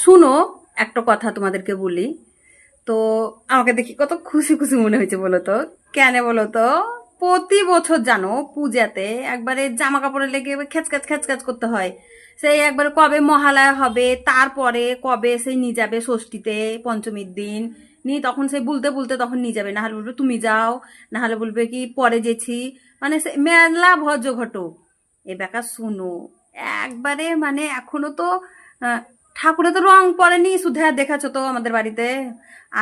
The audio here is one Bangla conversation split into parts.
শুনো, একটা কথা তোমাদেরকে বলি। তো আমাকে দেখি কত খুশি খুশি মনে হয়েছে বলো তো। কেন বলো তো? প্রতি বছর জানো, পূজাতে একবারে জামা কাপড়ে লেগে খেচ খেচ খেচ খেচ করতে হয়। সেই একবারে কবে মহালয়া হবে, তারপরে কবে সেই নিয়ে যাবে ষষ্ঠীতে পঞ্চমীর দিন। নি তখন সে বলতে বলতে তখন নিয়ে যাবে। না হলে বলবে, তুমি যাও। না হলে বলবে কি, পরে যেছি। মানে সে মেলা ভজ ঘটক। এ বেকা শুনো, একবারে মানে এখনও তো ঠাকুরে তো রং পড়েনি শুধু আর দেখাচ্ছ তো আমাদের বাড়িতে।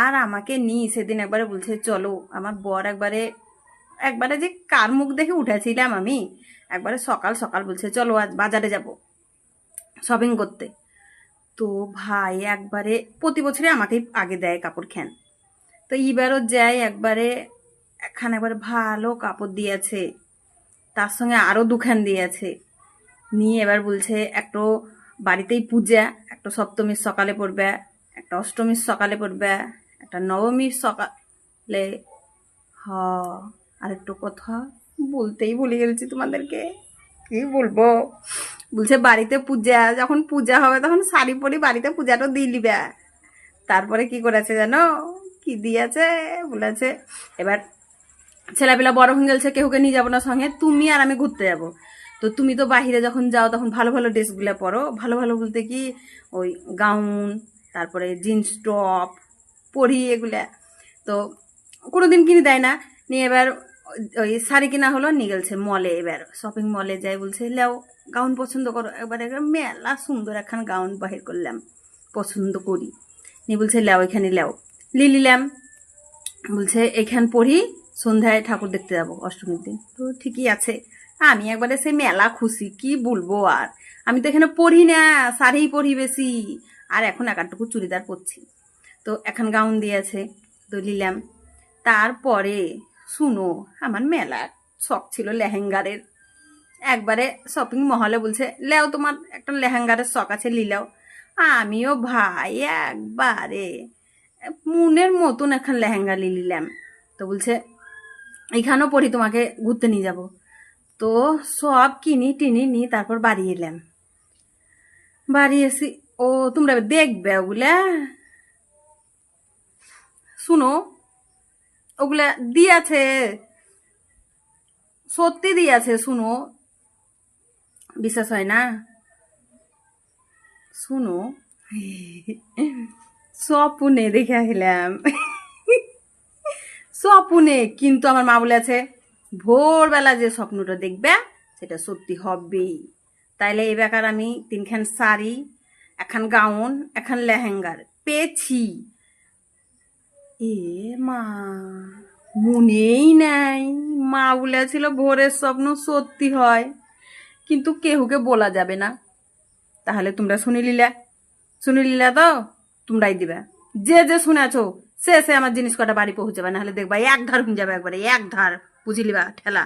আর আমাকে নি সেদিন একবারে বলছে, চলো, আমার বর একবারে একবারে যে কার মুখ দেখে উঠেছিলাম আমি, একবারে সকাল সকাল বলছে, চলো, আজ বাজারে যাব শপিং করতে। তো ভাই একবারে, প্রতি বছরই আমাকেই আগে দেয় কাপড় খ্যান তো এবারও যাই, একবারে একখান একবারে ভালো কাপড় দিয়েছে, তার সঙ্গে আরও দুখান দিয়েছে। নিয়ে এবার বলছে, একটু বাড়িতেই পূজা একটা সপ্তমীর সকালে পড়বে, একটা অষ্টমীর সকালে পড়বে, একটা নবমীর সকালে হ, আর একটু কথা বলতেই ভুলে গেছি তোমাদেরকে। কি বলব? বলছে বাড়িতে পূজা, যখন পূজা হবে তখন শাড়ি পরি বাড়িতে পূজাটা দিয়ে নিবে। তারপরে কি করেছে জানো? কি দিয়েছে? বলেছে, এবার ছেলেপেলা বড় হয়ে গেছে কেউকে নিয়ে যাব না সঙ্গে, তুমি আর আমি ঘুরতে যাব। তো তুমি তো বাহিরে যখন যাও তখন ভালো ভালো ড্রেসগুলো পরো। ভালো ভালো বলতে কি ওই গাউন তারপরে জিন্স টপ পরি এগুলা। তো কোনো দিন কিনে দেয় না। নিয়ে এবার ওই শাড়ি কিনা হলো, নিয়ে গেলছে মলে এবার। শপিং মলে যাই বলছে, লেও গাউন পছন্দ করো। এবার একবার মেলা সুন্দর একখান গাউন বাহির করলাম, পছন্দ করি। নিয়ে বলছে, লেও, এখানে লেও। লি নিলাম। বলছে, এখান পড়ি সন্ধ্যায় ঠাকুর দেখতে যাব, অষ্টমীর দিন। তো ঠিকই আছে। আমি একবারে সে মেলা খুশি, কি বলব আর? আমি তো এখানে পড়ি না শাড়িই পড়ি বেশি। আর এখন একাটুকু চুড়িদার পরছি। তো এখন গাউন দিয়েছে, তো নিলাম। তারপরে, শুনো, আমার মেলা শখ ছিল লেহেঙ্গারের একবারে শপিং মহলে বলছে, লেও তোমার একটা লেহেঙ্গারের শখ আছে লিলাও আমিও, ভাই, একবারে মনের মতন এখন লেহেঙ্গা নিলাম। তো বলছে এখানেও পড়ি, তোমাকে ঘুরতে নিয়ে যাব। তো সব কিনি টিনি নি তারপর বাড়ি এলাম। বাড়ি এসি, ও, তোমরা দেখবে ওগুলা। শুনো, ওগুলা দিয়াছে, সত্যি দিয়াছে, শুনো। বিশ্বাস হয় না? শুনো, স্বপ্নে দেখে আসলাম। স্বপ্নে কিন্তু আমার মা বলেছে ভোরবেলা যে স্বপ্নটা দেখবে, সেটা সত্যি হবেই। তাইলে এই বেকার আমি তিনখান শাড়ি, একখান গাউন, একখান লেহেঙ্গার পেয়েছি। এ মা, মনেই নাই। মা বলেছিল, ভোরের স্বপ্ন সত্যি হয়। কিন্তু কেহুকে বলা যাবে না। তাহলে তোমরা শুনিলিলা শুনিলিলা তো তোমরাই দিবে। যে যে শুনেছো, সে সে আমার জিনিস কটা বাড়ি পৌঁছাবে। না হলে দেখবা এক ধার হয়ে যাবে একবারে, এক ধার। বুঝলিবা ঠেলা